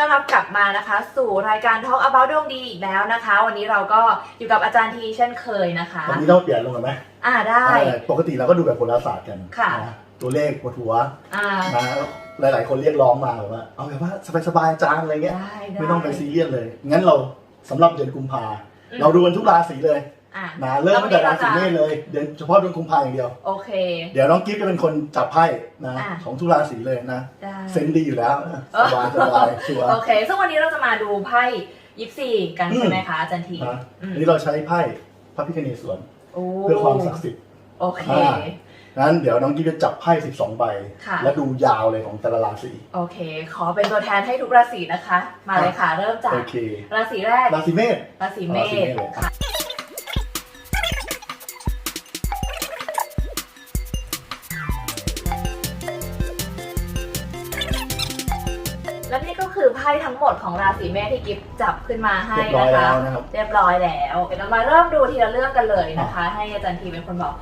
มานะคะ สู่รายการ Talk About ดวงดีอีกแล้วนะคะ วันนี้เราก็อยู่กับอาจารย์ทีเช่นเคยนะคะวันนี้เราเปลี่ยนลงกันไหมอ่าได้ เออปกติเราก็ดูแบบโหราศาสตร์กันค่ะ นะตัวเลขปวดหัวอ่านะหลาย ๆ คนเรียกร้องมาแบบว่า เอาแบบว่าสบายๆจางอะไรเงี้ย ได้ด้ ไม่ต้องไปซีเรียสเลย งั้นเราสำหรับเดือนกุมภาอืม เราดูกันทุกราศีเลย อะนะเริ่มตั้งแต่ราศีเมษแล้ววันนี้เลยเดือนเฉพาะเดือนกุมภาอย่างเดียว โอเค เดี๋ยวน้องกิฟต์จะเป็นคนจับไพ่นะอะ ของทุกราศีเลยนะได้เซนส์ดีอยู่แล้วนะสบายสบายชัวร์ โอเค ซึ่งวันนี้เราจะมาดูไพ่ยิปซีกันอืม ใช่ไหมคะอาจารย์ทีนะอืมอันนี้เราใช้ไพ่พระพิฆเนศสวนโอ้เพื่อความศักดิ์สิทธิ์ โอเค อ่างั้นเดี๋ยวน้องกิฟต์จะจับไพ่12 ใบ ค่ะ แล้วดูยาวเลยของแต่ละราศีโอเค ขอเป็นตัวแทนให้ทุกราศีนะคะ มาเลยค่ะ เริ่มจากโอเค ราศีแรก ราศีเมษ ราศีเมราศีษเมษเลยค่ะและ ไพ่ทั้งหมดของราศีเมษที่กิฟจับขึ้นมาให้เรียบร้อยนะแล้คะวนะครับ เรียบร้อยแล้วเดี๋ยวเรามาเริ่มดูทีละเรื่องกันเลยนะคะ ให้อาจารย์ทีเป็นคนบอก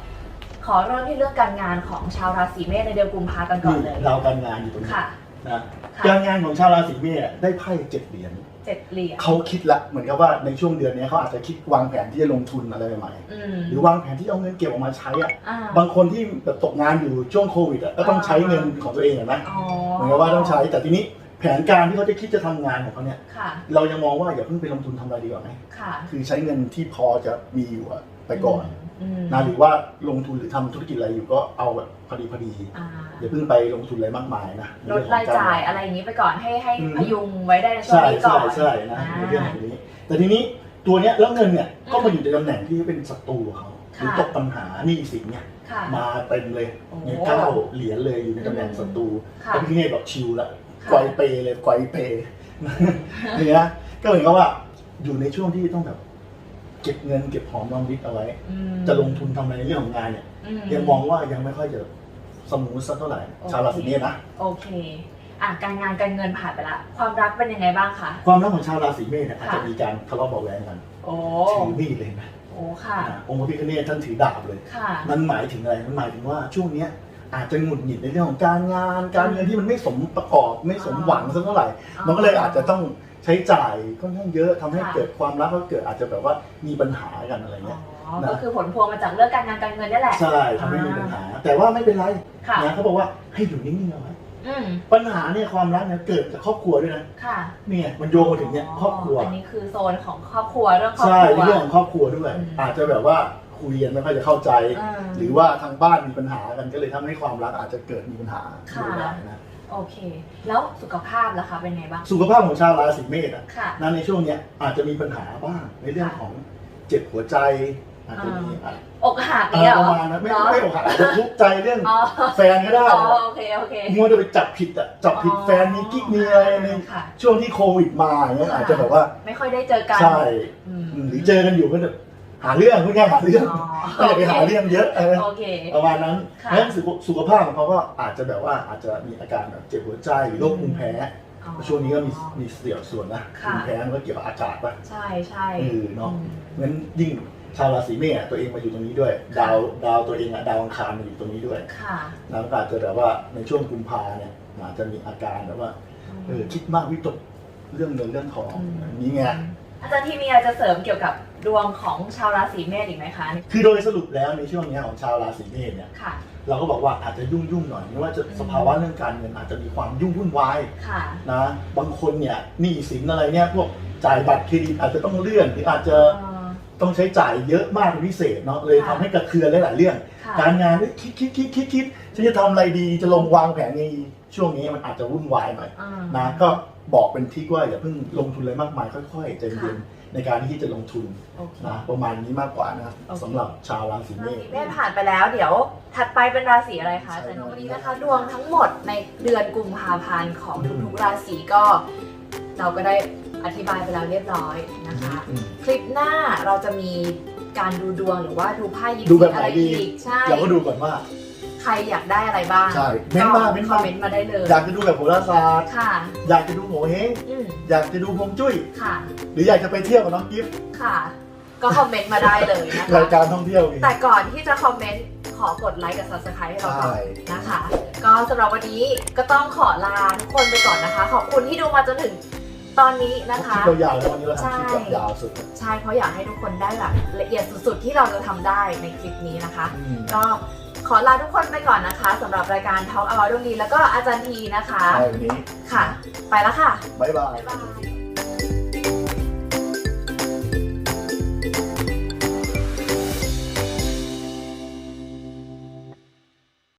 ขอเริ่มที่เรื่องการงานของชาวราศีเมษในเดือนกุมภากันก่อนเลยเราการงานอยู่ตรงนี้ค่ะนะค่ะการงานของชาวราศีเมษได้ไพ่เจ็ดเหรียญเจ็ดเหรียญเขาคิดละเหมือนกับว่าในช่วงเดือนนี้เขาอาจจะคิดวางแผนที่จะลงทุนอะไรใหม่อืมๆหรือวางแผนที่เอาเงินเก็บออกมาใช้อะอ่า บางคนที่แบบตกงานอยู่ช่วงโควิดอะก็ต้องใช้เงินของตัวเองเห็นไหมอ๋อเหมือนกับว่าต้องใช้แต่ทีนี้ แผนการที่เขาจะคิดจะทำงานของเขาเนี่ย ค่ะ เรายังมองว่าอย่าเพิ่งไปลงทุนทำอะไรดีกว่าไหมค่ะคือใช้เงินที่พอจะมีอยู่อะไปก่อนมนะหรือว่าลงทุนหรือทำธุรกิจอะไรอยู่ก็เอาแบบพอดีพอดีอ่าอย่าเพิ่งไปลงทุนอะไรมากมายนะในลดเองของรายจ่ายอะไรอย่างนี้ไปก่อนให้ให้อืม พยุงไว้ได้ในช่วงใช่นี้ก่ใช่อนใช่นะอ่าในเรื่องของนี้ แต่ทีนี้ตัวเนี้ยแล้วเงินเนี่ยอืมก็มาอยู่ในตำแหน่งที่เป็นศัตรูเขาหรือค่ะตกปัญหาหนี้สินเนี่ยค่ะ มาเต็มเลยโอ้ เนี่ยเก้าเหรียญเลยอยู่ในตำแหน่งศัตรูค่ะ แต่พี่เนยบอกชิลละค่ะ ไกวเปเลยไกวเปนี่นะก็เหมือนกับว่าอยู่ในช่วงที่ต้องแบบ เก็บเงินเก็บหอมรอมริบเอาไว้ อืมจะลงทุนทำอะไรในเรื่องของงานเนี่ยอืมยังมองว่ายังไม่ค่อยจะสมูทสักเท่าไหร่โอเคชาวราศีเมษนะ โอเค อะ การงานการเงินผ่านไปละ ความรักเป็นยังไงบ้างคะ ความรักของชาวราศีเมษเนี่ยอาจค่ะจะมีการทะเลาะเบาะแว้งกันโอ้ ถือมีดเลยนะโอ้ ค่ะ อ่าองค์พระพิฆเนศท่านถือดาบเลย ค่ะ มันหมายถึงอะไร มันหมายถึงว่าช่วงเนี้ย อาจจะหงุดหงิดในเรื่องของการงาน การเงินที่มันไม่สมประกอบไม่สมหวังสักเท่าไหร่ มันก็เลยอาจจะต้องใช้จ่ายค่อนข้างเยอะทำให้ค่ะเกิดความรักแล้วเกิดอาจจะแบบว่ามีปัญหากันอะไรอ๋เงี้ยอนะ ก็คือผลพวงมาจากเรื่องการงานการเงินนี่แหละ ใช่ทำให้มีปัญหา แต่ว่าไม่เป็นไรค่ะ นะเขาบอกว่าให้อยู่นิ่งๆเอาไว้อืมปัญหาเนี่ยความรักเนี่ยเกิดจากครอบครัวด้วยนะค่ะเนี่ยมันโยงมาถึงเนี่ยครอบครัว อันนี้คือโซนของครอบครัวเรื่องครอบใช่ครัว ในเรื่องของครอบครัวด้วย อืมอาจจะแบบว่า คุยกันไม่ค่อยจะเข้าใจ อ่า หรือว่าทางบ้านมีปัญหากันก็เลยทำให้ความรักอาจจะเกิดมีปัญหาค่ะ ได้นะโอเค แล้วสุขภาพล่ะคะเป็นไงบ้าง สุขภาพของชาวราศีเมษอะค่ะ นั้นในช่วงเนี้ยอาจจะมีปัญหาบ้างในเรื่องของเจ็บหัวใจ อาจจะมีอะอกหักเอเนี่ยอเหรอประมาณนั้นไม่เนาะไม่อกหักอาจจะทุกข์ใจเรื่องอ๋อแฟนก็ได้อ๋อนะโอเคโอเคมัวจะไปจับผิดอะจับผิดแฟนมีกิ๊กมีอะไรในค่ะ ช่วงที่โควิดมาอย่างเงี้ยอาจจะแบบว่าไม่ค่อยได้เจอกันใช่อืม หรือเจอกันอยู่ก็จะ หาเรื่องพูดง่ายๆหาเรื่องอ๋อก็อย่าไปหาเรื่องเยอะเออ โอเค ประมาณนั้นค่ะเพราะฉะนั้นสุขสุขภาพของเขาก็อาจจะแบบว่าอาจจะมีอาการแบบเจ็บหัวใจหรือโรคภูมิแพ้ อ๋อ ช่วงนี้ก็มีมีเสี่ยวส่วนนะค่ะ ภูมิแพ้มันก็เกี่ยวกับอากาศป่ะใช่ใช่เออเนาะอืมงั้นยิ่งชาวราศีเมษอะตัวเองมาอยู่ตรงนี้ด้วยค่ะดาวดาวตัวเองอะดาวอังคารมาอยู่ตรงนี้ด้วยค่ะแล้วก็อาจจะแบบว่าในช่วงกุมภาเนี่ยอาจจะมีอาการแบบว่าเออคิดมากวิตกเรื่องเงินเรื่องทองอืมอย่างนี้ไง อาจารย์ที่มีอะไรจะเสริมเกี่ยวกับดวงของชาวราศีเมษอีกไหมคะคือโดยสรุปแล้วในช่วงเนี้ยของชาวราศีเมษเนี่ยค่ะ เราก็บอกว่าอาจจะยุ่งยุ่งๆหน่อยไม่ว่าจะอืมสภาวะเรื่องการเงินอาจจะมีความยุ่งวุ่นวายค่ะนะบางคนเนี่ยหนี้สินอะไรเนี่ยพวกจ่ายบัตรเครดิตอาจจะต้องเลื่อนหรืออาจจะเอ่อต้องใช้จ่ายเยอะมากเป็นพิเศษเนาะเลยค่ะทำให้กระเทือนหลายๆเรื่องค่ะการงานเฮ้ยคิดคิดคิดคิดคิดฉันจะทำอะไรดีจะลงวางแผนในช่วงนี้มันอาจจะวุ่นวายหน่อยอ่านะก็ บอกเป็นทิกว่าอย่าเพิ่งลงทุนอะไรมากมายค่อยๆใจเย็นค่ะในการที่จะลงทุนโอเค นะประมาณนี้มากกว่านะครับโอเค สำหรับชาวราศีเมราษศีเมษผ่านไปแล้ว เดี๋ยวถัดไปเป็นราศีอะไรคะใช่อาจารย์วันนี้นะคะดวงทั้งหมดในเดือนกุมภาพันธ์ของทุกๆราศีก็ เราก็ได้อธิบายไปแล้วเรียบร้อยนะคะ อืม คลิปหน้าเราจะมีการดูดวงหรือว่าดูไพ่ยิปดูซีแบบไหนอะไรดี อีกใช่ เราก็ดูก่อนว่า ใครอยากได้อะไรบ้างใช่เม้นต์มาเม้นต์คอมามเมนต์มาได้เลยอยากจะดูแบบโหราศาสตร์ค่ะ อยากจะดูโหเฮงอืมอยากจะดูฮวงจุ้ย ค่ะ หรืออยากจะไปเที่ยวกับน้องกิฟต์ค่ะ ก็คอมเมนต์มาได้เลยนะรายคะการท่องเที่ยวมีแต่ก่อนที่จะคอมเมนต์ขอกดไลค์กับ subscribe ให้เราก่อนใช่นะคะ ก็สำหรับวันนี้ก็ต้องขอลาทุกคนไปก่อนนะคะ ขอบคุณที่ดูมาจนถึงตอนนี้นะคะคลิปเรายาวแล้ววันนี้เราทำคลิปแบบใช่ยาวสุดใช่เพราะอยากให้ทุกคนได้แบบละเอียดสุดๆ ที่เราจะทำได้ในคลิปนี้นะคะ อืมก็ ขอลาทุกคนไปก่อนนะคะสำหรับรายการ Talk About ดวงดีแล้วก็อาจารย์ทีนะคะ ใช่วันนี้ค่ะ ไปแล้วค่ะ บ๊ายบาย บ๊ายบาย